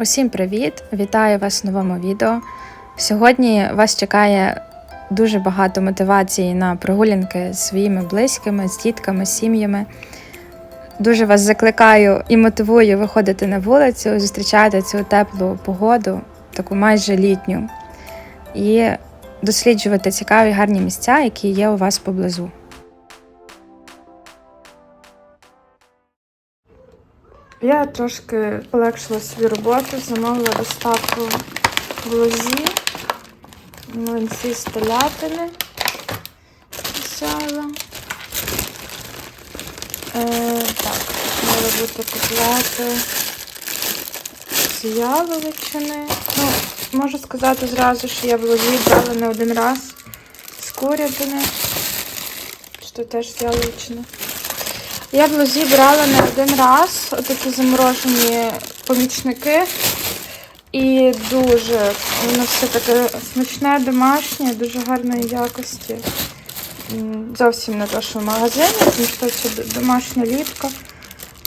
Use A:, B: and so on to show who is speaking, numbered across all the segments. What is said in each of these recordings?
A: Усім привіт! Вітаю вас в новому відео. Сьогодні вас чекає дуже багато мотивації на прогулянки з своїми близькими, з дітками, з сім'ями. Дуже вас закликаю і мотивую виходити на вулицю, зустрічати цю теплу погоду, таку майже літню, і досліджувати цікаві гарні місця, які є у вас поблизу. Я трошки полегшила собі роботу, замовила доставку в лозі, млинці з взяла. Е, так, мали бути котлети з яловичини. Ну, можу сказати зразу, що я в лозі брала не один раз з курятини, що теж з яловичини. Я в лозі брала не один раз отакі заморожені помічники. І дуже воно все таке смачне, домашнє, дуже гарної якості. Зовсім не те, що в магазині, тому що це домашня ліпка.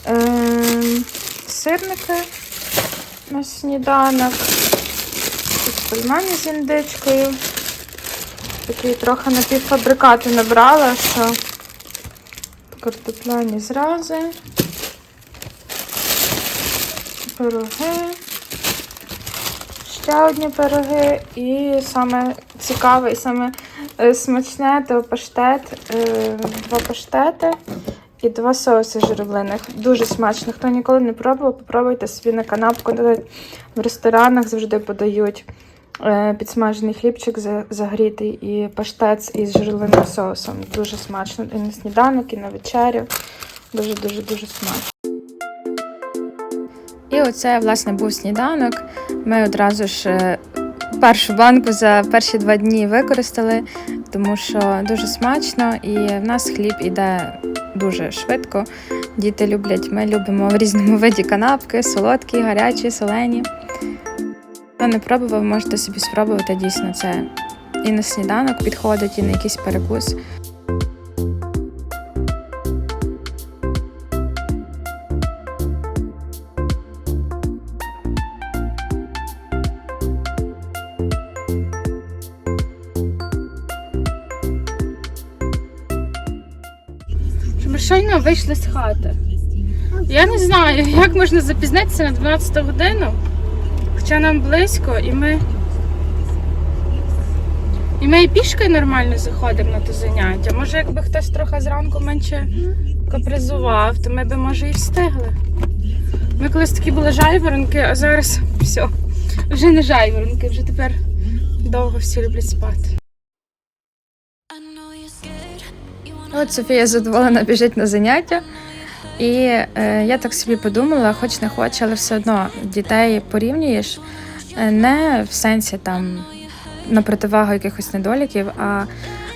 A: Ем, Сирники на сніданок. Пельмені з індичкою. Такі трохи напівфабрикати набрала, що картопляні зрази, пироги, ще одні пироги і саме цікаве і саме е, смачне то паштет, е, два паштети і два соуси журавлиних. Дуже смачно. Хто ніколи не пробував, попробуйте собі на канапку. В ресторанах завжди подають підсмажений хлібчик загрітий і паштет із журавлиним соусом. Дуже смачно. І на сніданок, і на вечерю. Дуже-дуже дуже смачно. І оце, власне, був сніданок. Ми одразу ж е, першу банку за перші два дні використали, тому що дуже смачно, і в нас хліб іде дуже швидко. Діти люблять, ми любимо в різному виді канапки, солодкі, гарячі, солені. Хто не пробував, можете собі спробувати дійсно це і на сніданок підходить, і на якийсь перекус.
B: Ми щойно вийшли з хати. Я не знаю, як можна запізнитися на 12 годину, хоча нам близько, і ми. І ми і пішки нормально заходимо на те заняття. Може, якби хтось трохи зранку менше капризував, то ми би, може, і встигли. Ми колись такі були жайворонки, а зараз все. Вже не жайворонки, вже тепер довго всі люблять спати.
A: От Софія задоволена біжить на заняття. І е, я так собі подумала, хоч не хоч, але все одно дітей порівнюєш е, не в сенсі там на противагу якихось недоліків, а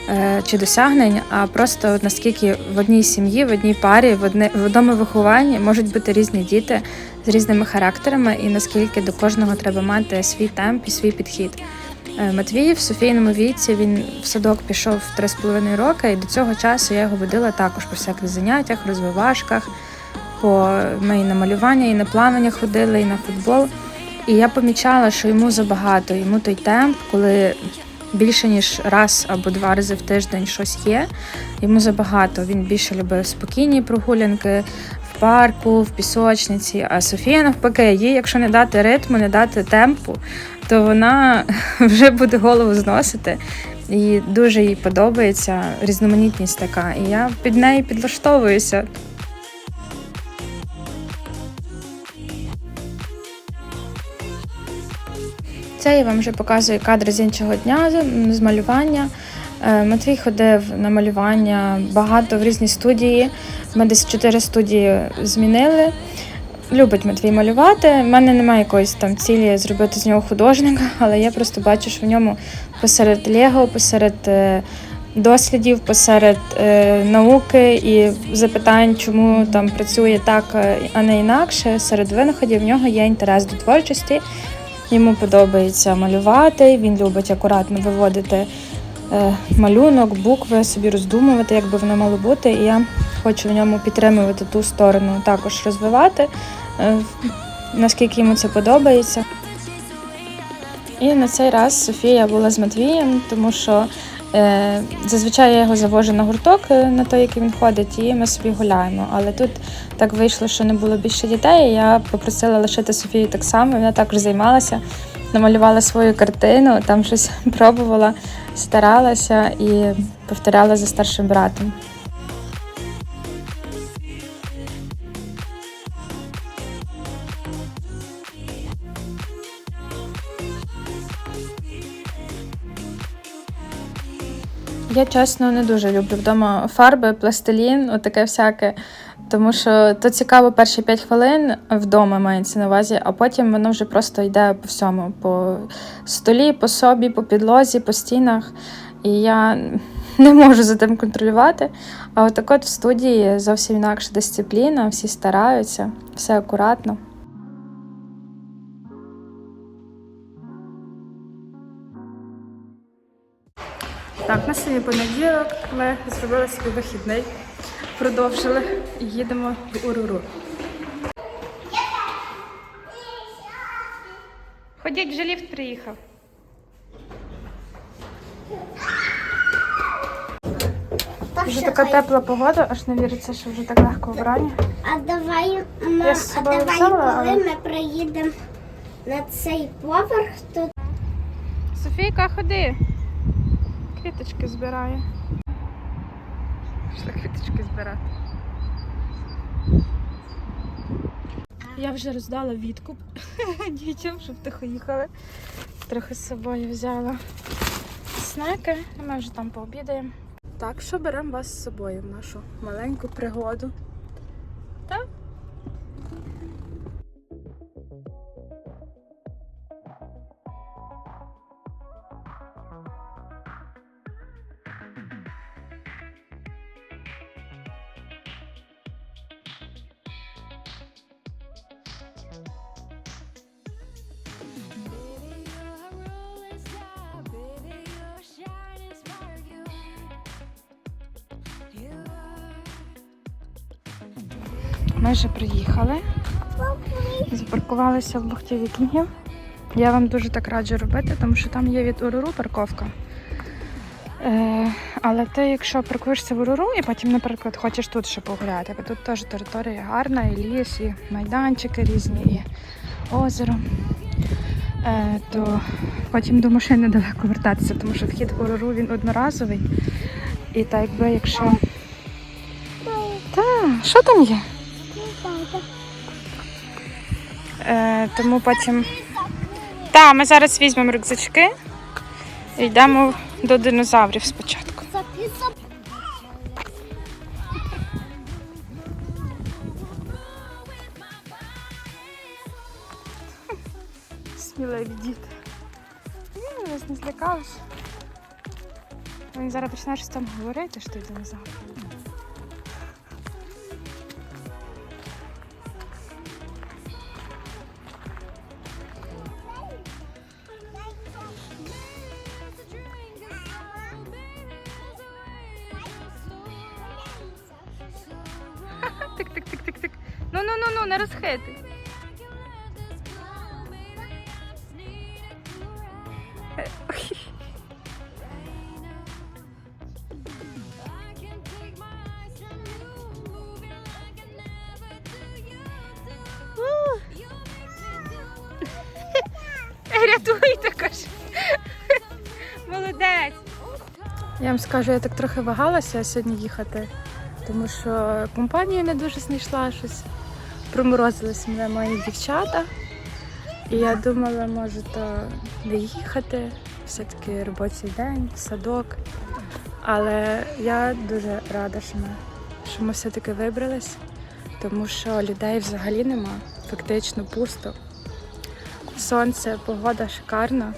A: е, чи досягнень, а просто наскільки в одній сім'ї, в одній парі, в, одне, в одному вихованні можуть бути різні діти з різними характерами, і наскільки до кожного треба мати свій темп і свій підхід. Е, Матвій в Софійному віці він в садок пішов в 3,5 роки, і до цього часу я його водила також по всяких заняттях, розвивашках. По ми і на малювання, і на плавання ходили, і на футбол. І я помічала, що йому забагато, йому той темп, коли більше ніж раз або два рази в тиждень щось є. Йому забагато. Він більше любив спокійні прогулянки в парку, в пісочниці. А Софія навпаки, їй, якщо не дати ритму, не дати темпу, то вона вже буде голову зносити. І дуже їй подобається різноманітність така. І я під неї підлаштовуюся. Це я вам вже показую кадри з іншого дня з- малювання. Е, Матвій ходив на малювання багато в різні студії. Ми десь чотири студії змінили. Любить Матвій малювати. У мене немає якоїсь там цілі зробити з нього художника, але я просто бачу, що в ньому посеред Лего, посеред е, дослідів, посеред е, науки і запитань, чому там працює так, е, а не інакше. Серед винаходів в нього є інтерес до творчості. Йому подобається малювати, він любить акуратно виводити малюнок, букви, собі роздумувати, як би воно мало бути. І я хочу в ньому підтримувати ту сторону, також розвивати. Е, наскільки йому це подобається. І на цей раз Софія була з Матвієм, тому що е, зазвичай я його завожу на гурток е, на той, який він ходить, і ми собі гуляємо. Але тут так вийшло, що не було більше дітей. і Я попросила лишити Софію так само. Вона також займалася, намалювала свою картину, там щось пробувала, старалася і повторяла за старшим братом. Я чесно не дуже люблю вдома фарби, пластилін, отаке всяке. Тому що то цікаво перші 5 хвилин вдома мається на увазі, а потім воно вже просто йде по всьому: по столі, по собі, по підлозі, по стінах. І я не можу за тим контролювати. А от так от в студії зовсім інакша дисципліна, всі стараються, все акуратно. Так, на сьогодні понеділок ми зробили собі вихідний, продовжили і їдемо в Уруру. Ходіть, вже ліфт приїхав. Вже така тепла погода, аж не віриться, що вже так легко вбрання.
C: А давай, ма,
A: Я з
C: а
A: собою
C: давай,
A: взяла,
C: коли
A: але-
C: ми приїдемо на цей поверх, то
A: Софійка, ходи. Квіточки збирає. Пішла квіточки збирати. Я вже роздала відкуп дітям, щоб тихо їхали. Трохи з собою взяла снеки, і ми вже там пообідаємо. Так що беремо вас з собою в нашу маленьку пригоду. Ми вже приїхали. Запаркувалися в бухті вікінгів. Я вам дуже так раджу робити, тому що там є від Уруру парковка. Е, але ти, якщо паркуєшся в Уруру і потім, наприклад, хочеш тут ще погуляти, бо тут теж територія гарна, і ліс, і майданчики різні, і озеро, е, то потім до машини далеко вертатися, тому що вхід в Уруру він одноразовий. І так якби якщо. Та, що там є? Е, тому потім. Так, ми зараз візьмемо рюкзачки і йдемо до динозаврів спочатку. Сміливі діти. Ні, вас не злякався. Він зараз почне щось там говорити, що ти динозавр. Я вам скажу, я так трохи вагалася сьогодні їхати, тому що компанію не дуже знайшла щось. Проморозились мене мої дівчата. І я думала, може, то не їхати. Все-таки робочий день, садок. Але я дуже рада, що ми, що ми все-таки вибрались, тому що людей взагалі нема. Фактично пусто. Сонце, погода шикарна.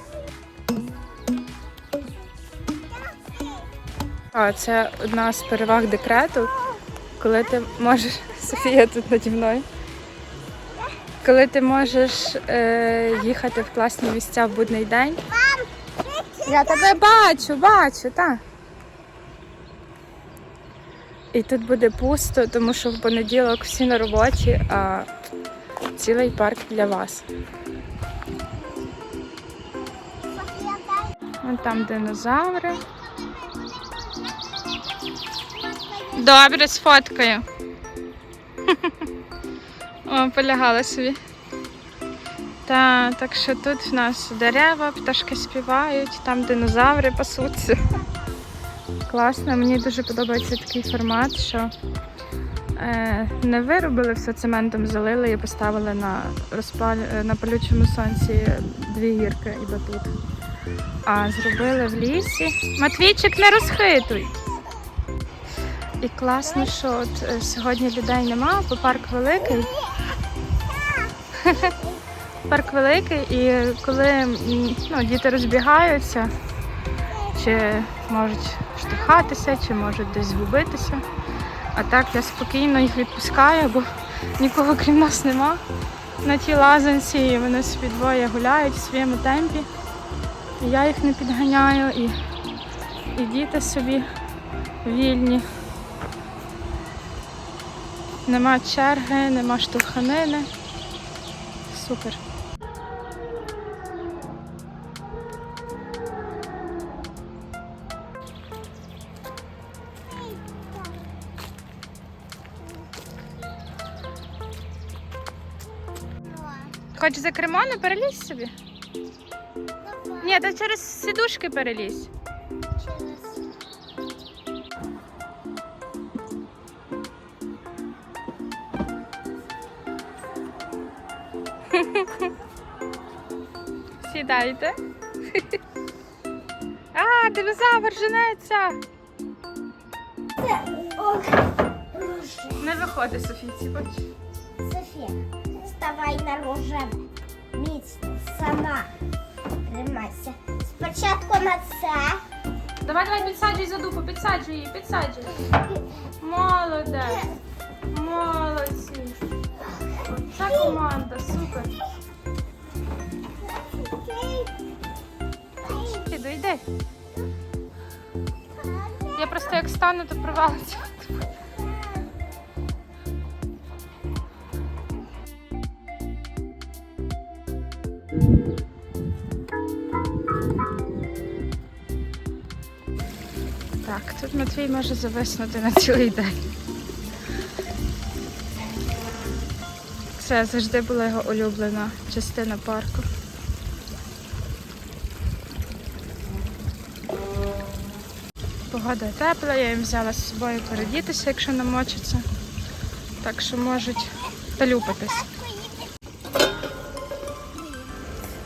A: А, це одна з переваг декрету, коли ти можеш. Софія тут наді мною. Коли ти можеш е, їхати в класні місця в будний день. Я тебе бачу, бачу, так. І тут буде пусто, тому що в понеділок всі на роботі, а
B: цілий парк для вас. Вон там динозаври. Добре, сфоткаю. О, полягала собі. Та, так що тут в нас дерева, пташки співають, там динозаври пасуться. Класно, мені дуже подобається такий формат, що е, не виробили все цементом, залили і поставили на, розпаль... е, на палючому сонці дві гірки і батут. А зробили в лісі. Матвійчик, не розхитуй! І класно, що от е, сьогодні людей нема, бо парк великий. Парк великий, і коли ну, діти розбігаються, чи можуть штовхатися, чи можуть десь згубитися. А так я спокійно їх відпускаю, бо нікого крім нас нема на тій лазанці, і вони собі двоє гуляють в своєму темпі. І я їх не підганяю, і, і діти собі вільні. Нема черги, нема штовханини. Супер. Хочеш за кермо, не перелізь собі? Ні, та через сідушки перелізь. Сідайте. А, динозавр женеться. Не виходить, Софійці, бач.
C: Софія, вставай на рожеве. Міцно, сама. Тримайся. Спочатку на це.
B: Давай, давай, підсаджуй за дупу, підсаджуй її, підсаджуй. Молодець. Молодці. Це команда, супер. Іди, йди. Я просто як стану, то провалиться. Так, тут Матвій може зависнути на цілий день. Це завжди була його улюблена частина парку. Погода тепла, я їм взяла з собою передітися, якщо намочаться. Так що можуть талюпатись.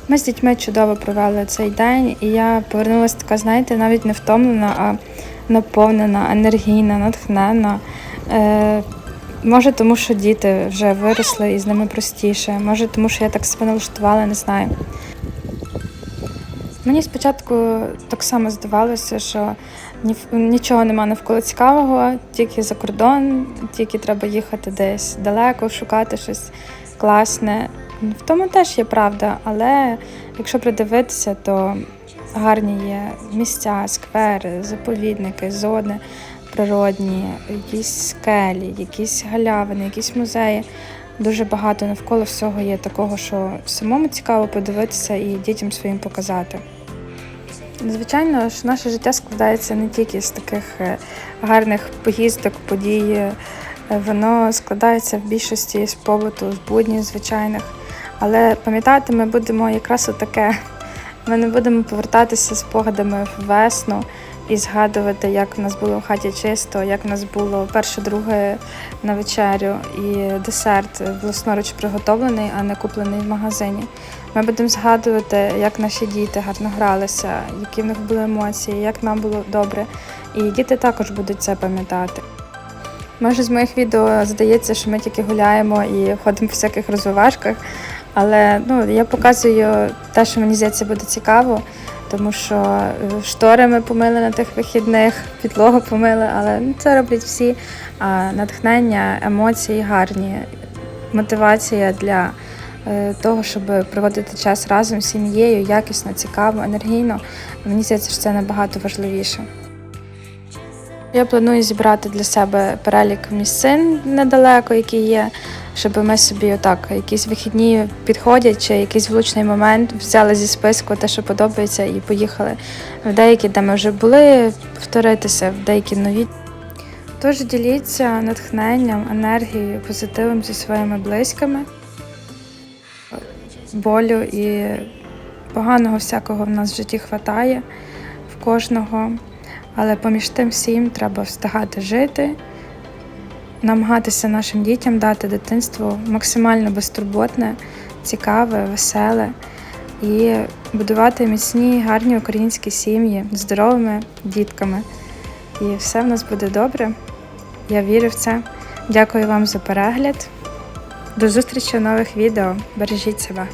A: Ми з дітьми чудово провели цей день, і я повернулася така, знаєте, навіть не втомлена, а наповнена, енергійна, натхнена. Е, може, тому що діти вже виросли і з ними простіше. Може, тому що я так себе налаштувала, не знаю. Мені спочатку так само здавалося, що ні, нічого нема навколо цікавого, тільки за кордон, тільки треба їхати десь далеко, шукати щось класне. В тому теж є правда, але якщо придивитися, то гарні є місця, сквери, заповідники, зони природні, якісь скелі, якісь галявини, якісь музеї. Дуже багато навколо всього є такого, що самому цікаво подивитися і дітям своїм показати. Звичайно ж, наше життя складається не тільки з таких е, гарних поїздок, подій. Е, Воно складається в більшості з побуту, з буднів звичайних. Але пам'ятати ми будемо якраз отаке. Ми не будемо повертатися спогадами в весну і згадувати, як в нас було в хаті чисто, як в нас було перше, друге на вечерю і десерт власноруч приготовлений, а не куплений в магазині. Ми будемо згадувати, як наші діти гарно гралися, які в них були емоції, як нам було добре. І діти також будуть це пам'ятати. Може, з моїх відео здається, що ми тільки гуляємо і ходимо по всяких розвивашках, але ну, я показую те, що мені здається буде цікаво, тому що е, штори ми помили на тих вихідних, підлогу помили, але ну, це роблять всі. А натхнення, емоції гарні, мотивація для е, того, щоб проводити час разом з сім'єю, якісно, цікаво, енергійно. Мені здається, що це набагато важливіше. Я планую зібрати для себе перелік місцин недалеко, які є, щоб ми собі отак якісь вихідні підходять чи якийсь влучний момент взяли зі списку те, що подобається, і поїхали в деякі, де ми вже були, повторитися, в деякі нові. Тож діліться натхненням, енергією, позитивом зі своїми близькими, болю і поганого всякого в нас в житті хватає в кожного. Але поміж тим всім треба встигати жити, намагатися нашим дітям дати дитинство максимально безтурботне, цікаве, веселе і будувати міцні, гарні українські сім'ї здоровими дітками. І все в нас буде добре. Я вірю в це. Дякую вам за перегляд. До зустрічі у нових відео. Бережіть себе.